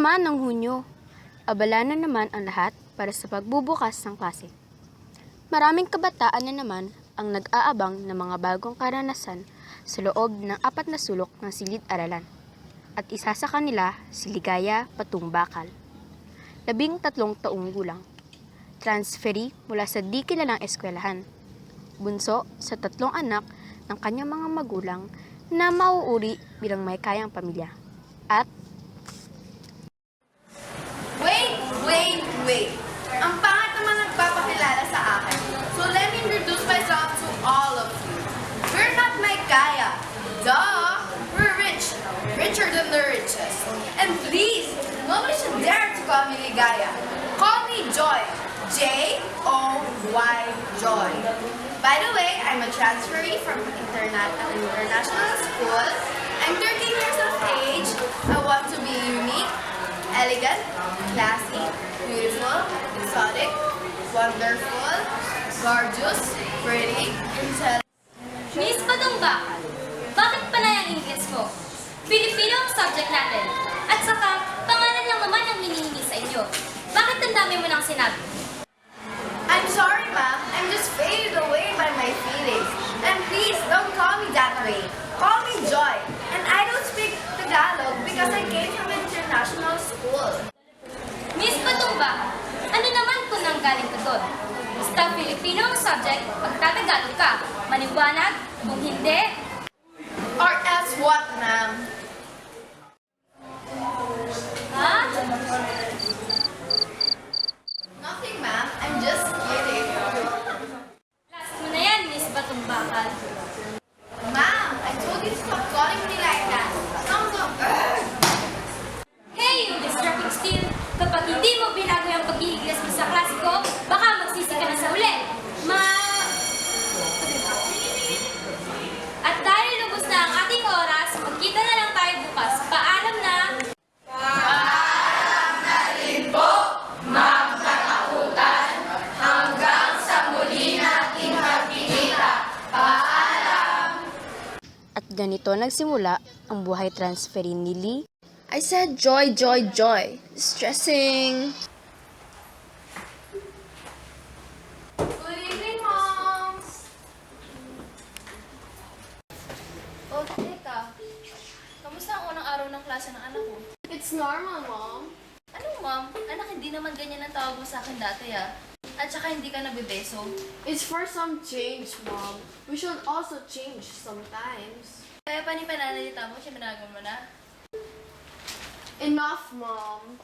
naman ng Hunyo. Abala na naman ang lahat para sa pagbubukas ng klase. Maraming kabataan na naman ang nag-aabang ng mga bagong karanasan sa loob ng apat na sulok ng silid-aralan. At isa sa kanila si Ligaya Patung Bakal. Labing tatlong taong gulang. Transferi mula sa di kilalang eskwelahan. Bunso sa tatlong anak ng kanyang mga magulang na mauuri bilang may kayang pamilya. At Wait, wait. Ang pangat naman nagpapakilala sa akin. So let me introduce myself to all of you. We're not my kaya. Duh! We're rich. Richer than the richest. And please, nobody should dare to call me Ligaya. Call me Joy. J-O-Y Joy. By the way, I'm a transferee from interna- international school. I'm 13 years of age. I want to be unique, elegant, classy, beautiful, exotic, wonderful, gorgeous, pretty, intelligent. Miss Badong Bakal, bakit panay ang English mo? Filipino ang subject natin. At saka, pangalan lang naman ang hinihingi sa inyo. Bakit ang dami mo nang sinabi? I'm sorry, ma'am. I'm just faded away by my feelings. And please, don't call me that way. Call me Joy. And I don't speak Tagalog because I came from international school. Miss Badong Bakal, ano nanggaling ka doon? Basta Filipino ang subject, pagtatagalog ka. Maliwanag, kung hindi, Or else what, ma'am? ha? Nothing, ma'am. I'm just kidding. Last mo na yan, Miss Badong Bakal. Ma'am, I told you to stop calling me like that. Sounds so... Ugh. Hey, you distracting still! Kapag hindi mo binago yung pag-iiglas mo sa klase ko, baka magsisi ka na sa uli. Ma... At dahil lubos na ang ating oras, magkita na lang tayo bukas. Paalam na! at ganito nagsimula ang buhay transferi ni Lee I said joy, joy, joy. Stressing. Good evening, moms. Oh, teka. Kamusta ang unang araw ng klase ng anak ko? It's normal, mom. Ano, ma'am? Anak, hindi naman ganyan ang tawag mo sa akin dati, ah. At saka hindi ka nabebeso. It's for some change, Mom. We should also change sometimes. Kaya pa ni pananalita mo, siya minago mo na. Enough, Mom.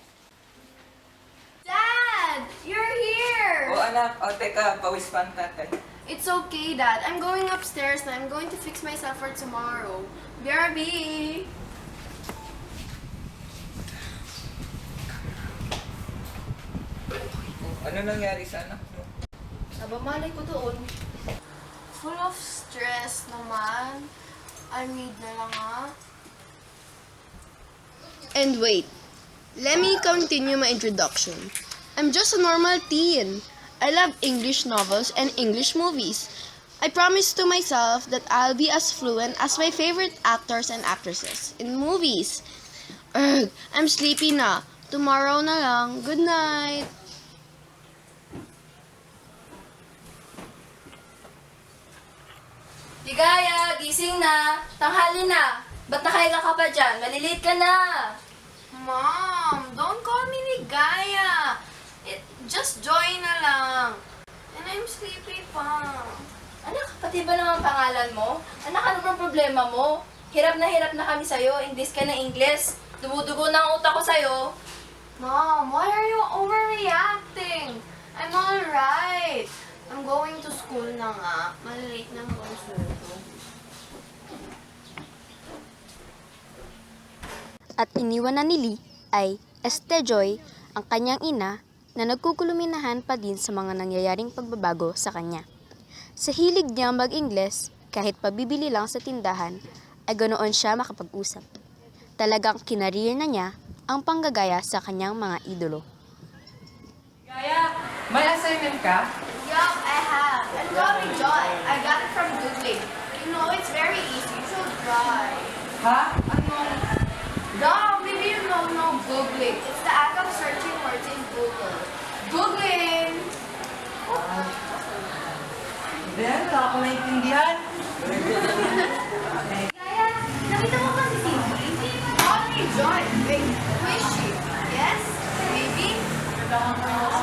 Dad, you're here. O anak, o teka, pawis pa ang tatay. It's okay, Dad. I'm going upstairs and I'm going to fix myself for tomorrow. BRB! O, ano nangyari sa anak mo? Aba, malay ko doon. Full of stress naman. I read na lang, ah. And wait, let me continue my introduction. I'm just a normal teen. I love English novels and English movies. I promise to myself that I'll be as fluent as my favorite actors and actresses in movies. Ugh, I'm sleepy na. Tomorrow na lang. Good night. Ligaya, gising na. Tanghali na. Ba't nakahiga ka pa dyan? Malilate ka na. Mom, don't call me Ligaya. It, just joy na lang. And I'm sleepy pa. Anak, pati ba naman pangalan mo? Anak, ano bang problema mo? Hirap na hirap na kami sa'yo. English ka na English. Dumudugo na ang utak ko sa'yo. Mom, why are you overreacting? I'm alright. I'm going to school na nga. Malilate na ako sa school ko. at iniwan na ni Lee ay Este Joy, ang kanyang ina, na nagkukuluminahan pa din sa mga nangyayaring pagbabago sa kanya. Sa hilig niya mag-Ingles, kahit pabibili lang sa tindahan, ay ganoon siya makapag-usap. Talagang kinarir na niya ang panggagaya sa kanyang mga idolo. Gaya, may assignment ka? Yup, I have. And call me Joy. I got it from Googling. You know, it's very easy. You should try. Ha? Ano? Duh, maybe you don't know Googling. It's the act of searching words in Google. Googling! Ben, wala uh, ako naiintindihan. Kaya, nakita mo ba si Cindy? Me Joy. Wait, who is she? Yes? Maybe? Ang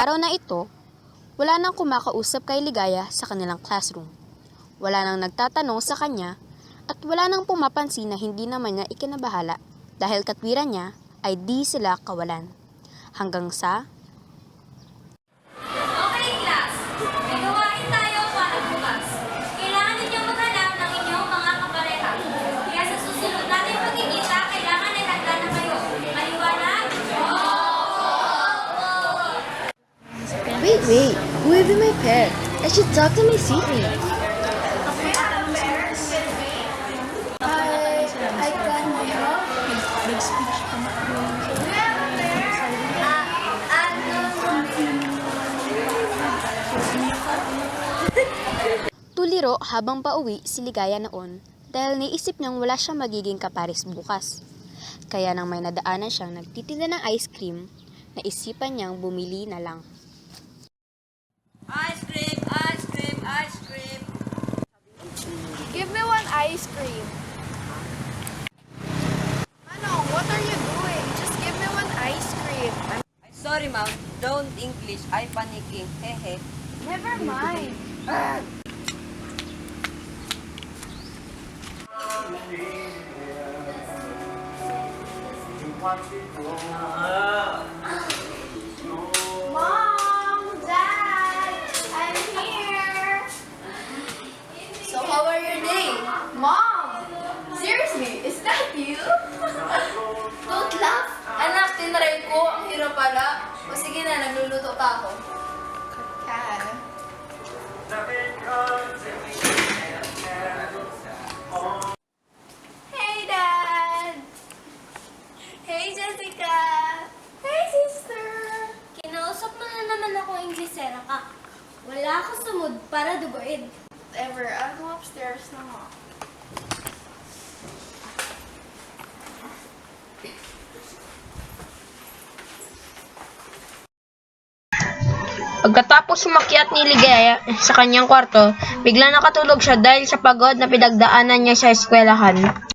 araw na ito, wala nang kumakausap kay Ligaya sa kanilang classroom. Wala nang nagtatanong sa kanya at wala nang pumapansin na hindi naman niya ikinabahala dahil katwiran niya ay di sila kawalan. Hanggang sa will be my pet? I talk to my seatmate. tuliro habang pauwi si Ligaya noon dahil naisip niyang wala siyang magiging kapares bukas. Kaya nang may nadaanan siyang nagtitinda ng ice cream, naisipan niyang bumili na lang. Give me one ice cream. Ano, what are you doing? Just give me one ice cream. I'm Sorry, ma'am. Don't English. I panicking. Hehe. Never mind. Mom, day? Mom, seriously, is that you? Don't laugh. Anak, tinry ko. Ang hirap pala. O sige na, nagluluto pa ako. Kat. Hey, Dad. Hey, Jessica. Hey, sister. Kinausap mo na naman ako Inglesera ka. Wala ako sa mood para duguin. Ever, I'll go upstairs na nga. Pagkatapos sumakyat ni Ligaya sa kanyang kwarto, bigla nakatulog siya dahil sa pagod na pinagdaanan niya sa eskwelahan.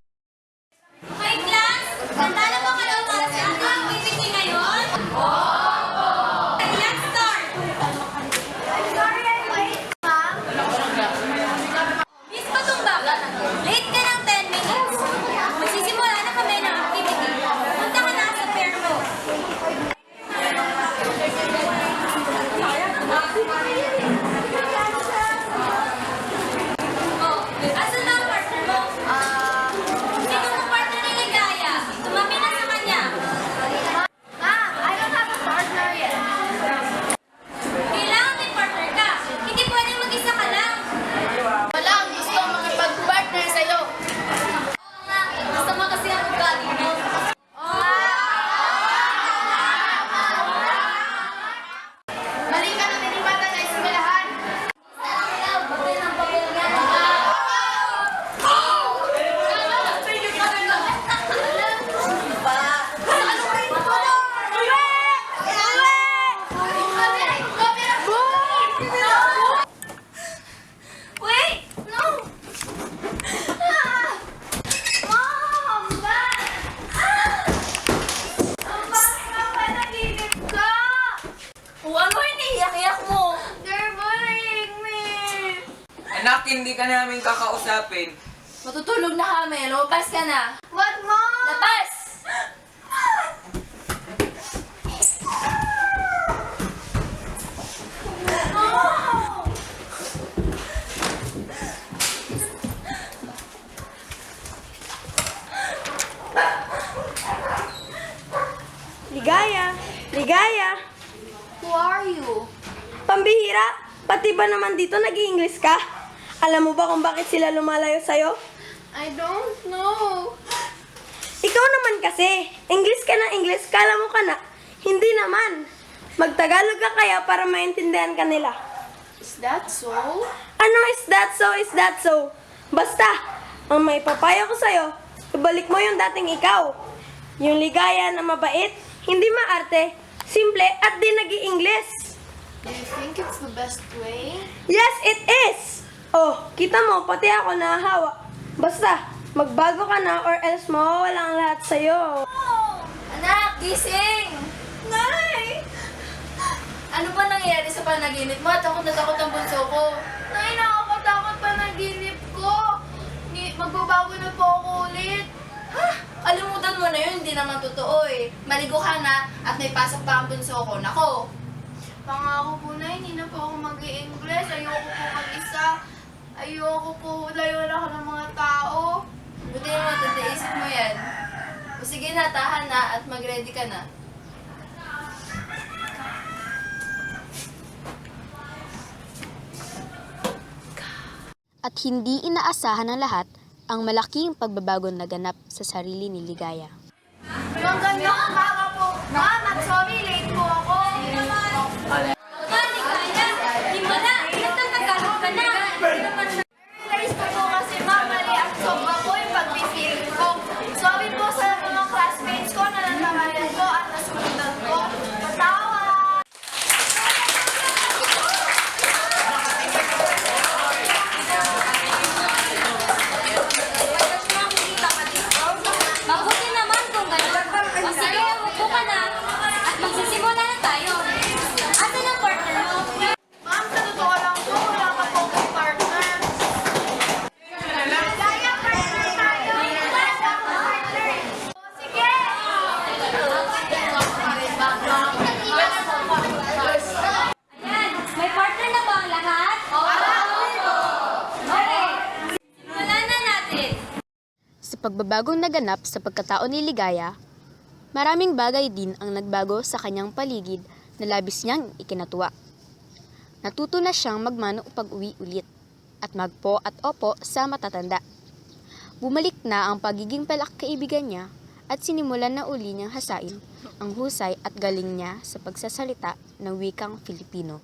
Romero, pass ka na. Wag mo! Lapas! Ligaya! Ligaya! Who are you? Pambihira! Pati ba naman dito nag-i-English ka? Alam mo ba kung bakit sila lumalayo sa'yo? I don't know. Ikaw naman kasi, English ka na English, kala mo ka na. Hindi naman. Magtagalog ka kaya para maintindihan ka nila. Is that so? Ano is that so, is that so? Basta, ang may papayo ko sa'yo, ibalik mo yung dating ikaw. Yung ligaya na mabait, hindi maarte, simple at di nag english Do you think it's the best way? Yes, it is! Oh, kita mo, pati ako nahahawa. Basta, magbago ka na or else mawawala ang lahat sa'yo. Anak, gising! Nay! Ano ba nangyayari sa panaginip mo? Takot na takot ang bunso ko. Nay, nakakatakot pa naginip ko. Ni, magbabago na po ako ulit. Ha? Kalimutan mo na yun, hindi naman totoo eh. Maligo ka na at may pasok pa ang bunso ko. Nako, Pangako po na, hindi na po ako mag english Ayoko po mag-isa. Ayoko po, layo na ako ng mga tao. buti naman tataisip mo yan. O sige na, tahan na at mag-ready ka na. At hindi inaasahan ng lahat ang malaking pagbabagong naganap sa sarili ni Ligaya. Magandang umaga po. Ma'am, I'm sorry, late po ako. Mali kaya, di mo na, ilan ang nagkaroon ka na. Realize ko po kasi ma'am, mali ang sobra ko yung pag-feel ko. Sorry po sa mga classmates ko na nanamayan ko at nasundan ko. Patawa! Mabuti naman kung gano'n. O sige, umupo ka na. At magsisimula na tayo. Asan ang partner mo? Ma'am, sa totoo lang po, wala ka po akong partner. Kaya partner tayo. Wala ka akong partner. O, sige! Ayan, may partner na ba ang lahat? Okay. Simulan na natin. Sa pagbabagong naganap sa pagkatao ni Ligaya, maraming bagay din ang nagbago sa kanyang paligid na labis niyang ikinatuwa. Natuto na siyang magmano upag uwi ulit at magpo at opo sa matatanda. Bumalik na ang pagiging palakaibigan niya at sinimulan na uli niyang hasain ang husay at galing niya sa pagsasalita ng wikang Filipino.